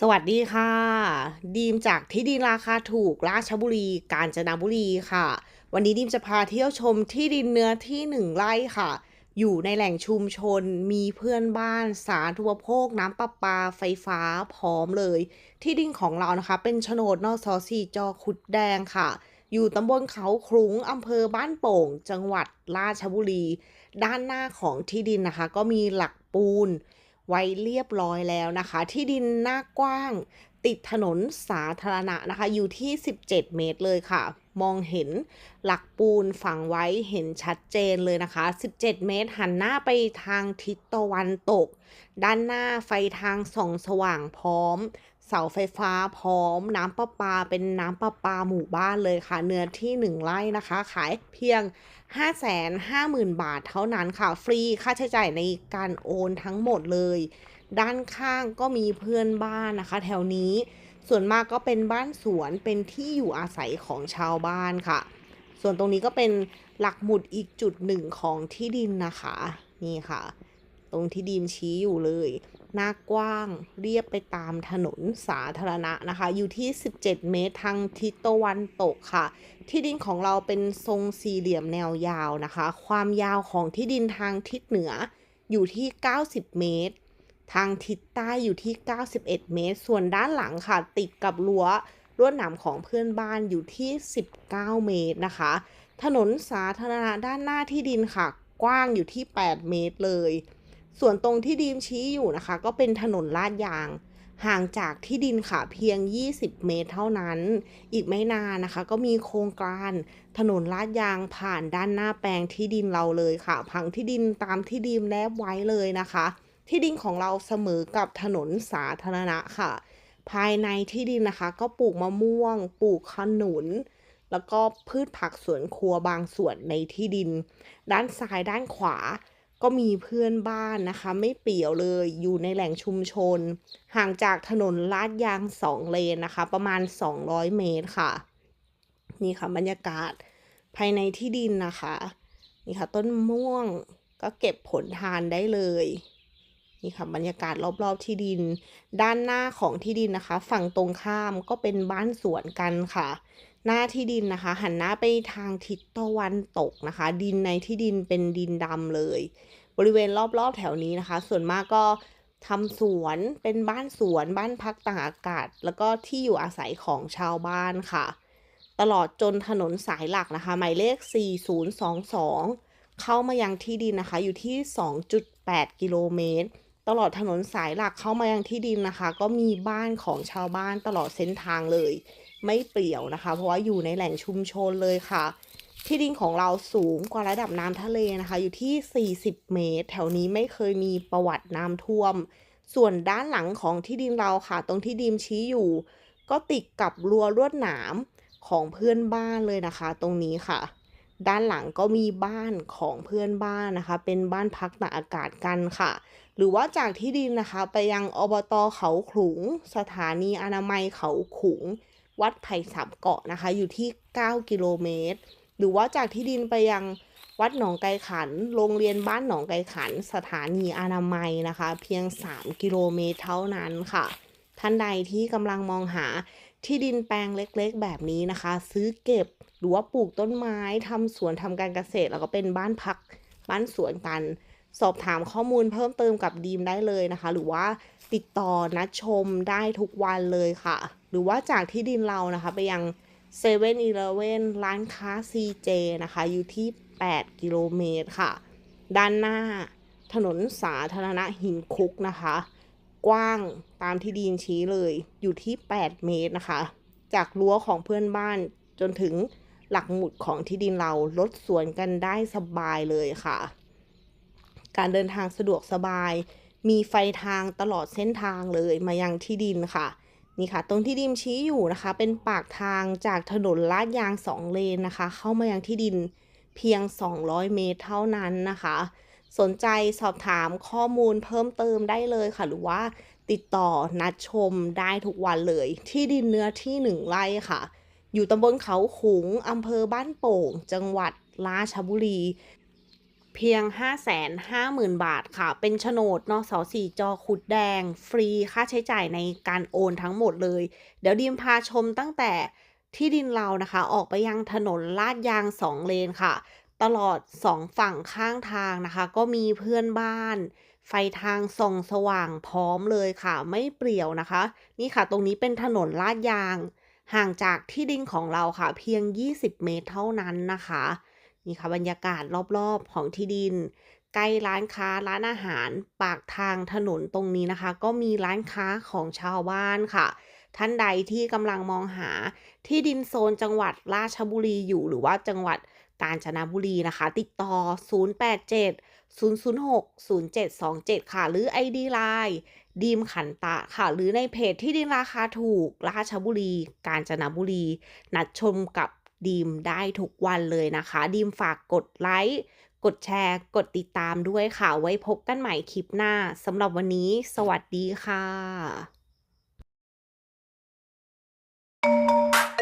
สวัสดีค่ะ ดีมจากที่ดินราคาถูกราชบุรี กาญจนบุรีค่ะ วันนี้ดีมจะพาเที่ยวชมที่ดินเนื้อที่หนึ่งไร่ค่ะ อยู่ในแหล่งชุมชน มีเพื่อนบ้าน สาธารณูปโภค น้ำประปา ไฟฟ้าพร้อมเลย ที่ดินของเรานะคะ เป็นโฉนดนสสี่จอขุดแดงค่ะ อยู่ตำบลเขาครุงอำเภอบ้านโป่ง จังหวัดราชบุรี ด้านหน้าของที่ดินนะคะ ก็มีหลักปูน ไว้เรียบร้อยแล้วนะคะ ที่ดินหน้ากว้าง ติดถนนสาธารณะนะคะ อยู่ที่ 17 เมตรเลยค่ะ มองเห็นหลักปูนฝังไว้เห็นชัดเจนเลยนะคะ 17 เมตรหันหน้าไปทางทิศตะวันตก ด้านหน้าไฟทางส่องสว่างพร้อม เสาไฟฟ้าพร้อมน้ำประปาเป็นน้ำประปาหมู่บ้านเลยค่ะ เนื้อที่ 1 ไร่นะคะ ขายเพียง 550,000 บาทเท่านั้นค่ะ ฟรีค่าใช้จ่ายในการโอนทั้งหมดเลย ด้านข้างก็มีเพื่อนบ้านนะคะ แถวนี้ส่วนมากก็เป็นบ้านสวนเป็นที่อยู่อาศัยของชาวบ้านค่ะ ส่วนตรงนี้ก็เป็นหลักหมุดอีกจุดหนึ่งของที่ดินนะคะ นี่ค่ะ ตรงที่ดีมชี้อยู่เลย หน้ากว้างเรียบไปตามถนนสาธารณะนะคะ อยู่ที่ 17 เมตรทางทิศตะวันตกค่ะ ที่ดินของเราเป็นทรงสี่เหลี่ยมแนวยาวนะคะ ความยาวของที่ดินทางทิศเหนืออยู่ที่ 90 เมตร ทางทิศใต้อยู่ที่ 91 เมตร ส่วนด้านหลังค่ะ ติดกับรั้วลวดหนามของเพื่อนบ้านอยู่ที่ 19 เมตรนะคะ ถนนสาธารณะด้านหน้าที่ดินค่ะ กว้างอยู่ที่ 8 เมตรเลย ส่วนตรงที่ดีมชี้อยู่นะคะ ก็เป็นถนนลาดยาง ห่างจากที่ดินค่ะเพียง 20 เมตรเท่านั้น อีกไม่นานนะคะ ก็มีโครงการถนนลาดยางผ่านด้านหน้าแปลงที่ดินเราเลยค่ะผังที่ดินตามที่ดีมแนบไว้เลยนะคะ ที่ดินของเราเสมอกับถนนสาธารณะค่ะ ภายในที่ดินนะคะ ก็ปลูกมะม่วง ปลูกขนุนแล้วก็พืชผักสวนครัวบางส่วนในที่ดิน ด้านซ้ายด้านขวา ก็มีเพื่อนบ้านนะคะ ไม่เปี่ยวเลยอยู่ในแหล่งชุมชน ห่างจากถนนลาดยางสองเลนนะคะ ประมาณ 200 เมตรค่ะ นี่ค่ะบรรยากาศภายในที่ดินนะคะ นี่ค่ะต้นม่วงก็เก็บผลทานได้เลย นี่ค่ะบรรยากาศรอบๆที่ดิน ด้านหน้าของที่ดินนะคะ ฝั่งตรงข้ามก็เป็นบ้านสวนกันค่ะ หน้าที่ดินนะคะ หันหน้าไปทางทิศตะวันตกนะคะ ดินในที่ดินเป็นดินดำเลย บริเวณรอบๆแถวนี้นะคะ ส่วนมากก็ทำสวนเป็นบ้านสวนบ้านพักตากอากาศ แล้วก็ที่อยู่อาศัยของชาวบ้านค่ะ ตลอดจนถนนสายหลักนะคะ หมายเลข 4022 เข้ามายังที่ดินนะคะ อยู่ที่ 2.8 กิโลเมตร ตลอดถนนสายหลักเข้ามายังที่ดินนะคะ ก็มีบ้านของชาวบ้านตลอดเส้นทางเลย ไม่เปลี่ยวนะคะ เพราะว่าอยู่ในแหล่งชุมชนเลยค่ะ ที่ดินของเราสูงกว่าระดับน้ำทะเลนะคะ อยู่ที่ 40 เมตร แถวนี้ไม่เคยมีประวัติน้ำท่วม ส่วนด้านหลังของที่ดินเราค่ะ ตรงที่ดิมชี้อยู่ ก็ติดกับรั้วลวดหนามของเพื่อนบ้านเลยนะคะ ตรงนี้ค่ะ ด้านหลังก็มีบ้านของเพื่อนบ้านนะคะ เป็นบ้านพักตากอากาศกันค่ะ หรือว่าจากที่ดินนะคะ ไปยังอบตเขาขลุง สถานีอนามัยเขาขลุง วัดไผ่สามเกาะนะคะ อยู่ที่ 9 กิโลเมตร หรือว่าจากที่ดินไปยังวัดหนองไกขัน โรงเรียนบ้านหนองไกขัน สถานีอนามัยนะคะ เพียง 3 กิโลเมตรเท่านั้นค่ะ ท่านใดที่กำลังมองหา ที่ดินแปลงเล็กๆ แบบนี้นะคะ ซื้อเก็บหรือว่าปลูกต้นไม้ทำสวนทำการเกษตร แล้วก็เป็นบ้านพักบ้านสวนกัน สอบถามข้อมูลเพิ่มเติมกับดีมได้เลยนะคะ หรือว่าติดต่อนัดชมได้ทุกวันเลยค่ะ หรือว่าจากที่ดินเรานะคะ ไปยัง7 e เ e ่ e อร้านค้า CJ นะคะ อยู่ที่ 8 กิโลเมตรค่ะ ด้านหน้าถนนสาธารณะหินคุกนะคะ กว้างตามที่ดีนชี้เลยอยู่ที่ 8 เมตรนะคะ จากรั้วของเพื่อนบ้านจนถึงหลักหมุดของที่ดินเราลดสวนกันได้สบายเลยค่ะ การเดินทางสะดวกสบาย มีไฟทางตลอดเส้นทางเลยมายังที่ดินค่ะ นี่ค่ะ ตรงที่ดิมชี้อยู่นะคะ เป็นปากทางจากถนนลาดยางสองเลนนะคะ เข้ามายังที่ดินเพียง 200 เมตรเท่านั้นนะคะ สนใจสอบถามข้อมูลเพิ่มเติมได้เลยค่ะ หรือว่าติดต่อนัดชมได้ทุกวันเลย ที่ดินเนื้อที่หนึ่งไร่ค่ะ อยู่ตำบลเขาขุงอำเภอบ้านโป่ง จังหวัดราชบุรี เพียง 550,000 บาทค่ะ เป็นโฉนดนส4จอขุดแดง ฟรีค่าใช้จ่ายในการโอนทั้งหมดเลย เดี๋ยวดีมพาชมตั้งแต่ที่ดินเรานะคะ ออกไปยังถนนลาดยาง2เลนค่ะ ตลอด2ฝั่งข้างทางนะคะ ก็มีเพื่อนบ้าน ไฟทางส่องสว่างพร้อมเลยค่ะ ไม่เปลี่ยวนะคะ นี่ค่ะตรงนี้เป็นถนนลาดยาง ห่างจากที่ดินของเราค่ะ เพียง 20 เมตรเท่านั้นนะคะ นี่ค่ะบรรยากาศรอบๆของที่ดินใกล้ร้านค้าร้านอาหารปากทางถนนตรงนี้นะคะ ก็มีร้านค้าของชาวบ้านค่ะ ท่านใดที่กำลังมองหาที่ดินโซนจังหวัดราชบุรีอยู่หรือว่าจังหวัดกาญจนบุรีนะคะ ติดต่อ 087-006-0727 ค่ะ หรือ ID Line ดีมขันตะค่ะ หรือในเพจที่ดินราคาถูก ราชบุรี กาญจนบุรี นัดชมกับดีมได้ทุกวันเลยนะคะ ดีมฝากกดไลค์กดแชร์ กดติดตามด้วยค่ะ ไว้พบกันใหม่คลิปหน้าสำหรับวันนี้ สวัสดีค่ะ Thank you.